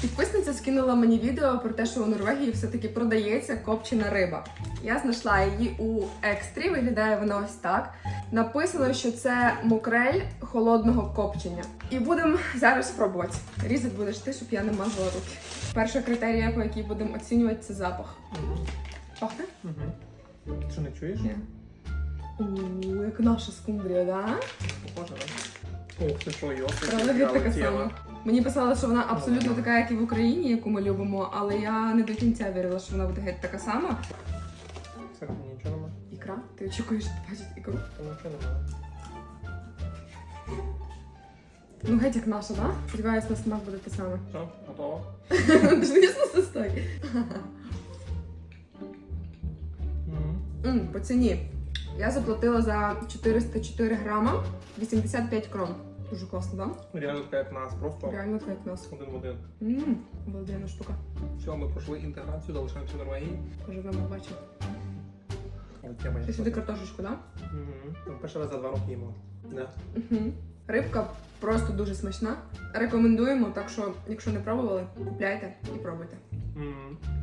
Підписниця скинула мені відео про те, що у Норвегії все-таки продається копчена риба. Я знайшла її у екстрі. Виглядає вона ось так. Написано, що це мокрель холодного копчення. І будемо зараз спробувати. Різати будеш ти, щоб я не мазала руки. Перша критерія, по якій будемо оцінювати, це запах. Пахне? Угу. Що не чуєш? Ні. Як наша скумбрія, да? Похоже, Ух, ти що, йо, Правда, геть така сама. Мені писали, що вона абсолютно така, як і в Україні, яку ми любимо, але я не до кінця вірила, що вона буде геть така сама. Всередині нічого нема. Ікра? Ти очікуєш побачити ікру? Там нічого немає. Ну геть як наша, да? Сподіваюсь, на смак буде те саме. Все, готово. Звісно, це стой. По ціні. Я заплатила за 404 грама 85 крон. Дуже класно, да? Реально така як нас, просто Реально так як нас. один в один. Ммм, обалденна штука. Все, ми пройшли інтеграцію, залишаємося в Норвегії. Поживемо, бачимо. Ти сюди картошечку, да? Мгм. Ми перший раз за два роки їмо. Да. Угу. Рибка просто дуже смачна. Рекомендуємо, так що, якщо не пробували, купляйте і пробуйте. Мгм.